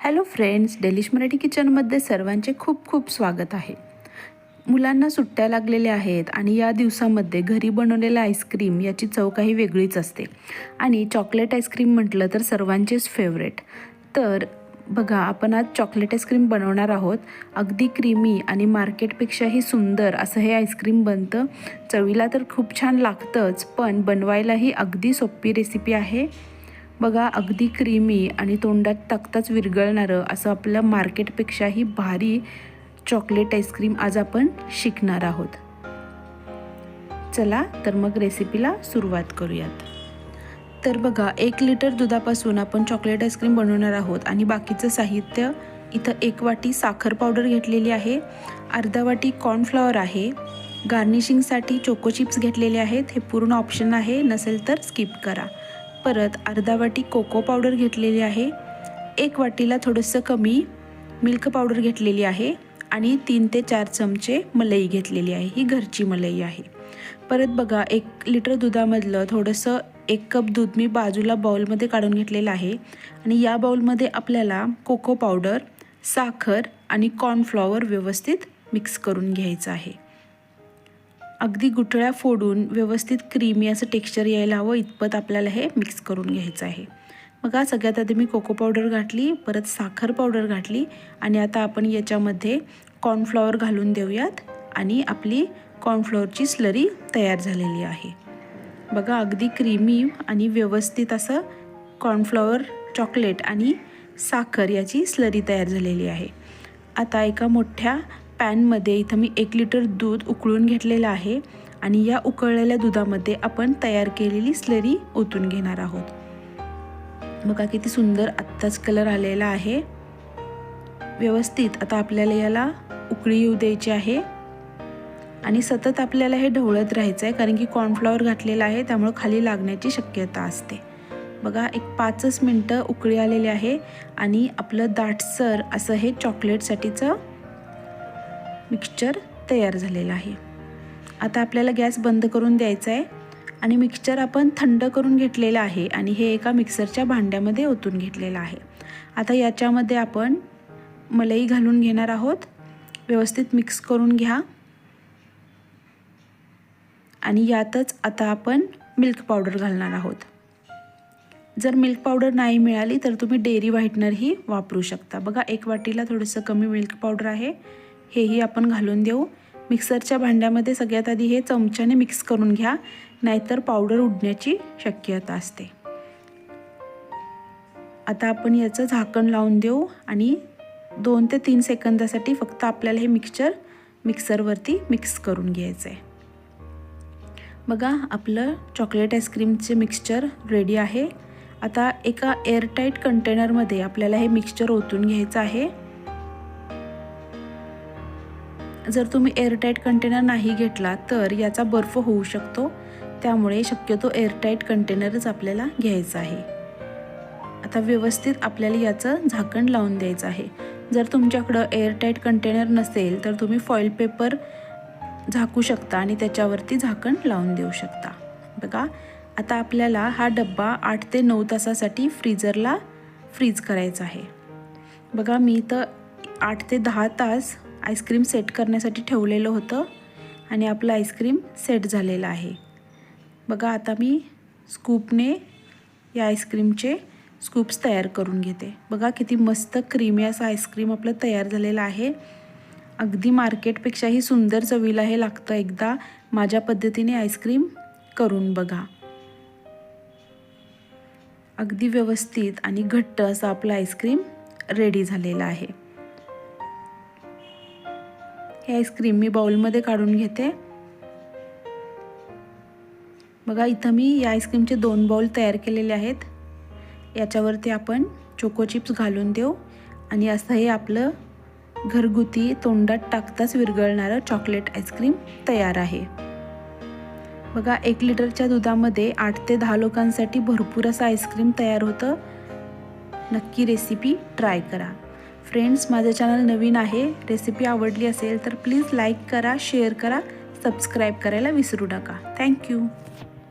Hello friends delish Marathi किचनमध्ये सर्वांचे खूप खूप स्वागत आहे. मुलांना सुट्ट्या लागलेल्या आहेत आणि या दिवसामध्ये घरी बनवलेलं आईस्क्रीम याची चव काही वेगळीच असते. आणि चॉकलेट आईस्क्रीम म्हटलं तर सर्वांचेच फेवरेट तर बघा आपण आज चॉकलेट आईस्क्रीम बनवणार आहोत. अगदी क्रीमी आणि मार्केटपेक्षाही सुंदर असं हे आईस्क्रीम बनतं. चवीला तर खूप छान लागतंच पण बनवायलाही अगदी सोपी रेसिपी आहे. बघा अगदी क्रीमी आणि तोंडात तक्ताच विरघळणारं असं आपलं मार्केटपेक्षाही भारी चॉकलेट आईस्क्रीम आज आपण शिकणार आहोत. चला तर मग रेसिपीला सुरुवात करूयात. तर बघा एक लिटर दुधापासून आपण चॉकलेट आईस्क्रीम बनवणार आहोत आणि बाकीचं साहित्य इथं एक वाटी साखर पावडर घेतलेली आहे अर्धा वाटी कॉर्नफ्लॉवर आहे गार्निशिंगसाठी चोको चिप्स घेतलेले आहेत हे पूर्ण ऑप्शन आहे नसेल तर स्किप करा. परत अर्धा वाटी कोको पावडर घेतलेली आहे. एक वाटीला थोडंसं कमी मिल्क पावडर घेतलेली आहे आणि तीन ते चार चमचे मलई घेतलेली आहे. ही घरची मलई आहे. परत बघा एक लिटर दुधामधलं थोडंसं एक कप दूध मी बाजूला बाऊलमध्ये काढून घेतलेलं आहे आणि या बाउलमध्ये आपल्याला कोको पावडर साखर आणि कॉर्नफ्लॉवर व्यवस्थित मिक्स करून घ्यायचं आहे. अगदी गुठळ्या फोडून व्यवस्थित क्रीमी असं टेक्स्चर यायला हवं इतपत आपल्याला हे मिक्स करून घ्यायचं आहे. बघा सगळ्यात आधी मी कोको पावडर घातली परत साखर पावडर घातली आणि आता आपण याच्यामध्ये कॉर्नफ्लॉवर घालून देऊयात आणि आपली कॉर्नफ्लॉवरची स्लरी तयार झालेली आहे. बघा अगदी क्रीमी आणि व्यवस्थित असं कॉर्नफ्लॉवर चॉकलेट आणि साखर याची स्लरी तयार झालेली आहे. आता एका मोठ्या पॅनमध्ये इथं मी एक लिटर दूध उकळून घेतलेलं आहे आणि या उकळलेल्या दुधामध्ये आपण तयार केलेली स्लरी ओतून घेणार आहोत. बघा किती सुंदर आत्ताच कलर आलेला आहे. व्यवस्थित आता आपल्याला याला उकळी येऊ द्यायची आहे. आणि सतत आपल्याला हे ढवळत राहायचं आहे कारण की कॉर्नफ्लॉवर घातलेलं आहे त्यामुळं खाली लागण्याची शक्यता असते. बघा एक पाचच मिनटं उकळी आलेली आहे आणि आपलं दाटसर असं हे चॉकलेटसाठीचं मिक्सचर तयार झालेलं आहे. आता आपल्याला गॅस बंद करून द्यायचा आहे आणि मिक्सचर आपण थंड करून घेतलेलं आहे आणि हे एका मिक्सरच्या भांड्यामध्ये ओतून घेतलेलं आहे. आता याच्यामध्ये आपण मलई घालून घेणार आहोत. व्यवस्थित मिक्स करून घ्या. आणि यातच आता आपण मिल्क पावडर घालणार आहोत. जर मिल्क पावडर नाही मिळाली तर तुम्ही डेअरी व्हाईटनरही वापरू शकता. बघा एक वाटीला थोडंसं कमी मिल्क पावडर आहे. हेही आपण घालून देऊ. मिक्सरच्या भांड्यामध्ये सगळ्यात आधी हे चमच्याने मिक्स करून घ्या. नाहीतर पावडर उडण्याची शक्यता असते. आता आपण याचं झाकण लावून देऊ आणि दोन ते तीन सेकंदासाठी फक्त आपल्याला हे मिक्सचर मिक्सरवरती मिक्स करून घ्यायचं आहे बघा आपलं चॉकलेट आईस्क्रीमचे मिक्सचर रेडी आहे. आता एका एअरटाईट कंटेनरमध्ये आपल्याला हे मिक्सचर ओतून घ्यायचं आहे. जर तुम्ही एअरटाईट कंटेनर नाही घेतला तर याचा बर्फ होऊ शकतो. त्यामुळे शक्यतो एअरटाईट कंटेनरच आपल्याला घ्यायचं आहे. आता व्यवस्थित आपल्याला याचं झाकण लावून द्यायचं आहे. जर तुमच्याकडं एअरटाईट कंटेनर नसेल तर तुम्ही फॉईल पेपर झाकू शकता आणि त्याच्यावरती झाकण लावून देऊ शकता. बघा आता आपल्याला हा डब्बा आठ ते नऊ तासासाठी फ्रीजरला फ्रीज करायचा आहे. बघा मी तर आठ ते दहा तास आईस्क्रीम सेट करण्यासाठी ठेवलेलं होतं आणि आपलं आईस्क्रीम सेट झालेलं आहे. बघा आता मी स्कूपने या आईस्क्रीमचे स्कूप्स तयार करून घेते. बघा किती मस्त क्रीमी असं आईस्क्रीम आपलं तयार झालेलं आहे. अगदी मार्केटपेक्षाही सुंदर चवीला हे लागतं एकदा माझ्या पद्धतीने आईस्क्रीम करून बघा. अगदी व्यवस्थित आणि घट्ट असं आपलं आईस्क्रीम रेडी झालेलं आहे. हे आईस्क्रीम मी बाउलमध्ये काढून घेते. बघा इथं मी या आईस्क्रीमचे दोन बाउल तयार केलेले आहेत. याच्यावरती आपण चोको चिप्स घालून देऊ आणि असं हे आपलं घरगुती तोंडात टाकताच विरघळणारं चॉकलेट आईस्क्रीम तयार आहे. बघा एक लिटरच्या दुधामध्ये आठ ते दहा लोकांसाठी भरपूर असं आईस्क्रीम तयार होतं. नक्की रेसिपी ट्राय करा. फ्रेंड्स माझं चॅनल नवीन आहे रेसिपी आवडली असेल तर प्लीज लाईक करा शेअर करा सबस्क्राईब करायला विसरू नका. थँक्यू